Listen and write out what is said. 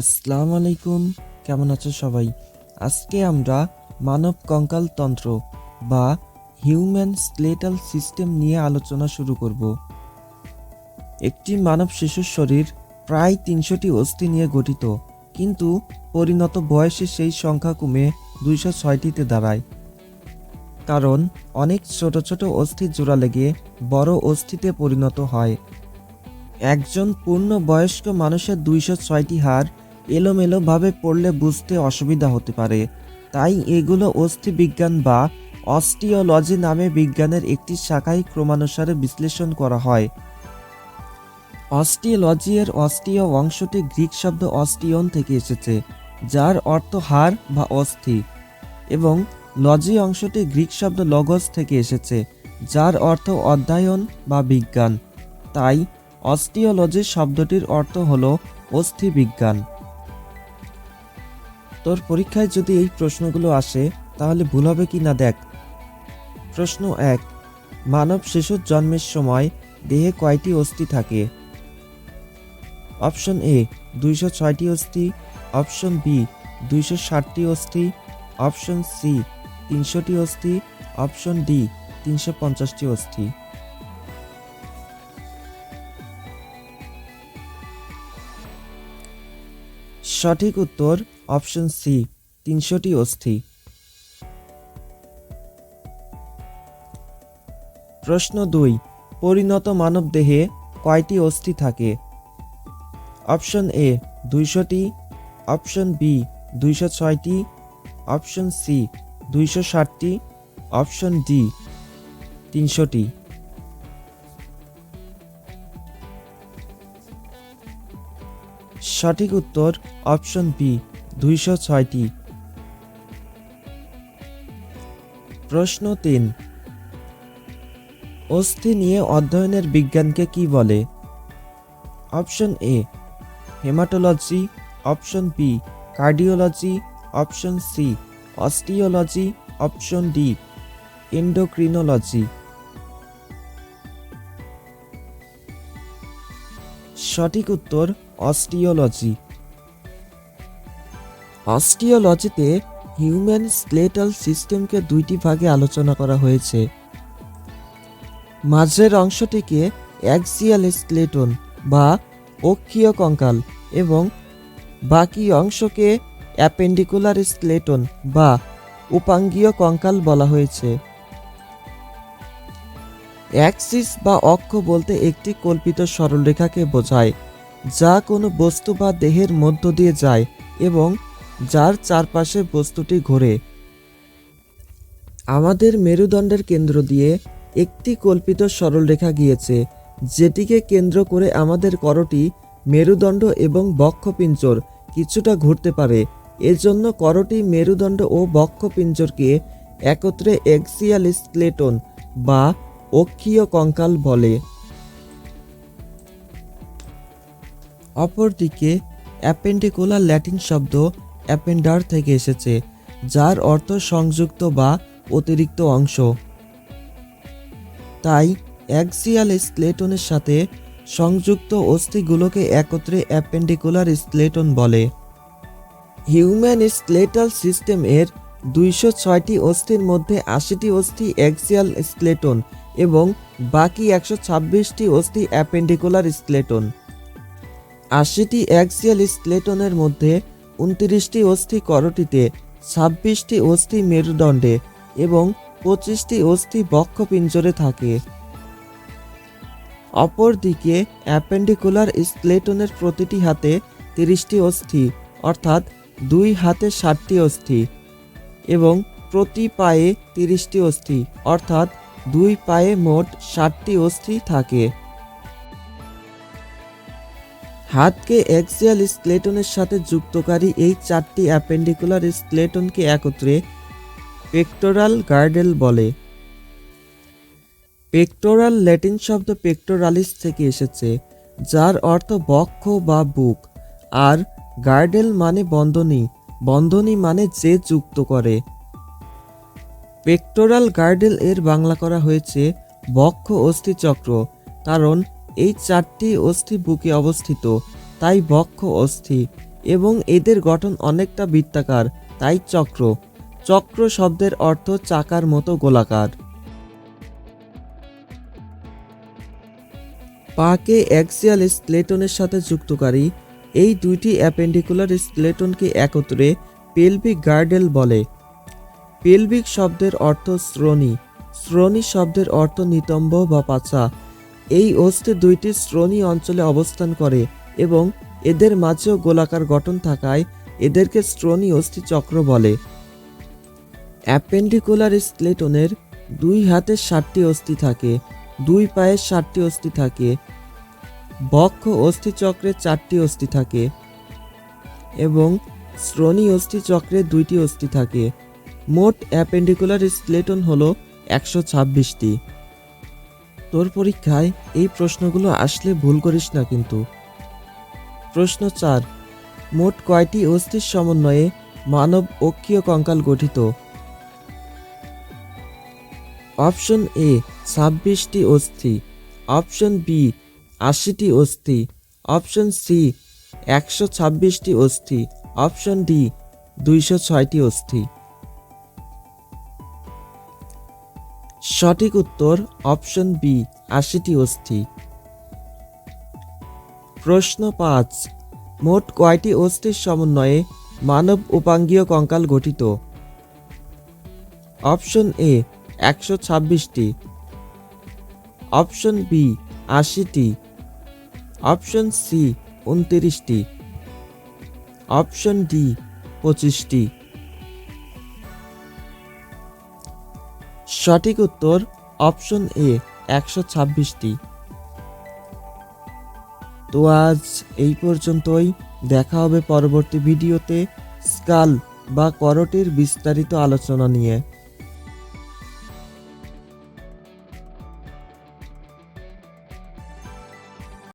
আসসালামু আলাইকুম। কেমন আছো সবাই? আজকে আমরা মানব কঙ্কাল তন্ত্র বা হিউম্যান স্কেলেটাল সিস্টেম নিয়ে আলোচনা শুরু করব। একটি মানব শিশুর শরীর প্রায় তিনশোটি অস্থি নিয়ে গঠিত, কিন্তু পরিণত বয়সে সেই সংখ্যা কমে দুইশো ছয়টিতে দাঁড়ায়। কারণ অনেক ছোট ছোট অস্থির জোড়া লেগে বড় অস্থিতে পরিণত হয়। একজন পূর্ণ বয়স্ক মানুষের দুইশো ছয়টি হাড় এলোমেলোভাবে পড়লে বুঝতে অসুবিধা হতে পারে। তাই এগুলো অস্থি বিজ্ঞান বা অস্টিওলজি নামে বিজ্ঞানের একটি শাখায় ক্রমানুসারে বিশ্লেষণ করা হয়। অস্টিওলজি এর অস্টিও অংশটি গ্রিক শব্দ অস্টিয়ন থেকে এসেছে, যার অর্থ হাড় বা অস্থি। এবং লজি অংশটি গ্রিক শব্দ লগস থেকে এসেছে, যার অর্থ অধ্যয়ন বা বিজ্ঞান। তাই অস্টিওলজি শব্দটির অর্থ হলো অস্থি বিজ্ঞান তোর পরীক্ষায় যদি এই প্রশ্নগুলো আসে, তাহলে ভুল হবে কি না দেখ। প্রশ্ন এক, মানব শিশুর জন্মের সময় দেহে কয়টি অস্থি থাকে? অপশন এ, দুইশো ছয়টি অস্থি। অপশন বি, দুইশো ষাটটি অস্থি। অপশন সি, তিনশোটি অস্থি। অপশন ডি, তিনশো পঞ্চাশটি অস্থি। সঠিক উত্তর অপশন সি তিনশোটি অস্থি। প্রশ্ন দুই, পরিণত মানব দেহে কয়টি অস্থি থাকে? অপশন এ দুইশোটি। অপশন বি দুইশো ছয়টি। অপশন সি দুইশো ষাটটি। অপশন ডি তিনশোটি। সঠিক উত্তর অপশন বি, দুইশো ছয়টি। প্রশ্ন তিন, অস্থি নিয়ে অধ্যয়নের বিজ্ঞানকে কি বলে? Option A, haematology. Option B, cardiology. Option C, osteology. Option D, endocrinology. সঠিক উত্তর অস্টিওলজি। অস্টিওলজিতে হিউম্যান স্কেলেটাল সিস্টেমকে দুইটি ভাগে আলোচনা করা হয়েছে। মাঝের অংশটিকে অ্যাক্সিয়াল স্কেলেটন বা অক্ষীয় কঙ্কাল এবং বাকি অংশকে অ্যাপেন্ডিকুলার স্কেলেটন বা উপাঙ্গীয় কঙ্কাল বলা হয়েছে। অ্যাক্সিস বা অক্ষ বলতে একটি কল্পিত সরলরেখাকে বোঝায়, যা কোনো বস্তু বা দেহের মধ্য দিয়ে যায় এবং যার চারপাশে বস্তুটি ঘোরে। আমাদের মেরুদণ্ডের কেন্দ্র দিয়ে একটি কল্পিত সরলরেখা গিয়েছে, যেটিকে কেন্দ্র করে আমাদের করটি মেরুদণ্ড এবং বক্ষপিঞ্জর কিছুটা ঘুরতে পারে। এজন্য করটি মেরুদণ্ড ও বক্ষপিঞ্জরকে একত্রে এক্সিয়াল স্কেলেটন বা অক্ষীয় কঙ্কাল বলে। অপরদিকে, অ্যাপেন্ডিকুলার ল্যাটিন শব্দ অ্যাপেন্ডার থেকে এসেছে, যার অর্থ সংযুক্ত বা অতিরিক্ত অংশ। তাই, অ্যাক্সিয়াল স্কেলেটনের সাথে সংযুক্ত অস্থিগুলোকে একত্রে অ্যাপেন্ডিকুলার স্কেলেটন বলে। হিউম্যান স্কেলেটাল সিস্টেম এর দুইশো ছয়টি অস্থির মধ্যে আশিটি অস্থি অ্যাক্সিয়াল স্কেলেটন এবং বাকি একশো ছাব্বিশটি অস্থি অ্যাপেন্ডিকুলার স্কেলেটন। আশিটি অ্যাক্সিয়াল স্কেলেটনের মধ্যে উনত্রিশটি অস্থি করটিতে, ছাব্বিশটি অস্থি মেরুদণ্ডে এবং পঁচিশটি অস্থি বক্ষপিঞ্জরে থাকে। অপরদিকে অ্যাপেন্ডিকুলার স্কেলেটনের প্রতিটি হাতে তিরিশটি অস্থি, অর্থাৎ দুই হাতে ষাটটি অস্থি এবং প্রতি পায়ে তিরিশটি অস্থি, অর্থাৎ দুই পায়ে মোট ষাটটি অস্থি থাকে। হাতকে এক্সিয়াল স্কেলেটনের সাথে যুক্তকারী এই চারটি অ্যাপেন্ডিকুলার স্কেলেটনকে একত্রে পেক্টোরাল গার্ডেল বলে। পেক্টোরাল ল্যাটিন শব্দ পেক্টোরালিস থেকে এসেছে, যার অর্থ বক্ষ বা বুক, আর গার্ডেল মানে বন্ধনী। বন্ধনী মানে যে যুক্ত করে। পেক্টোরাল গার্ডেল এর বাংলা করা হয়েছে বক্ষ অস্থিচক্র কারণ এই চারটি অস্থি বুকে অবস্থিত, তাই বক্ষ অস্থি, এবং এদের গঠন অনেকটা বৃত্তাকার, তাই চক্র। চক্র শব্দের অর্থ চাকার মতো গোলাকার। পাকে অ্যাক্সিয়াল স্কেলেটনের সাথে যুক্তকারী, এই দুইটি অ্যাপেন্ডিকুলার স্কেলেটনকে একত্রে পেলভিক গার্ডেল বলে। পেলভিক শব্দের অর্থ শ্রোণী। শ্রোণী শব্দের অর্থ নিতম্ব বা পাছা। এই অস্থি দুইটি শ্রোণী অঞ্চলে অবস্থান করে এবং এদের মাঝেও গোলাকার গঠন থাকায় এদেরকে শ্রোণী অস্থি চক্র বলে। অ্যাপেন্ডিকুলার স্কেলেটনের দুই হাতে ষাটটি অস্থি থাকে, দুই পায়ে ষাটটি অস্থি থাকে, বক্ষ অস্থি চক্রে চারটি অস্থি থাকে এবং শ্রোণী অস্থি চক্রে দুইটি অস্থি থাকে। মোট অ্যাপেন্ডিকুলার স্কেলেটন হলো একশো ছাব্বিশটি। তোর পরীক্ষায় এই প্রশ্নগুলো আসলে ভুল করিস না কিন্তু। প্রশ্ন চার, মোট কয়টি অস্থির সমন্বয়ে মানব অক্ষীয় কঙ্কাল গঠিত? অপশন এ, ছাব্বিশটি অস্থি। অপশন বি, আশিটি অস্থি। অপশন সি, একশো ছাব্বিশটি অস্থি। অপশন ডি, দুইশো ছয়টি অস্থি। সঠিক উত্তর অপশন বি, আশিটি অস্থি। প্রশ্ন পাঁচ, মোট কয়টি অস্থির সমন্বয়ে মানব উপাঙ্গীয় কঙ্কাল গঠিত? অপশন এ, একশো ছাব্বিশটি। অপশন বি, আশিটি। অপশন সি, উনতিরিশটি। অপশন ডি, পঁচিশটি। সঠিক উত্তর অপশন এ একশো ছাব্বিশটি। তো আজ এই পর্যন্তই। দেখা হবে পরবর্তী ভিডিওতে স্কাল বা করটির বিস্তারিত আলোচনা নিয়ে।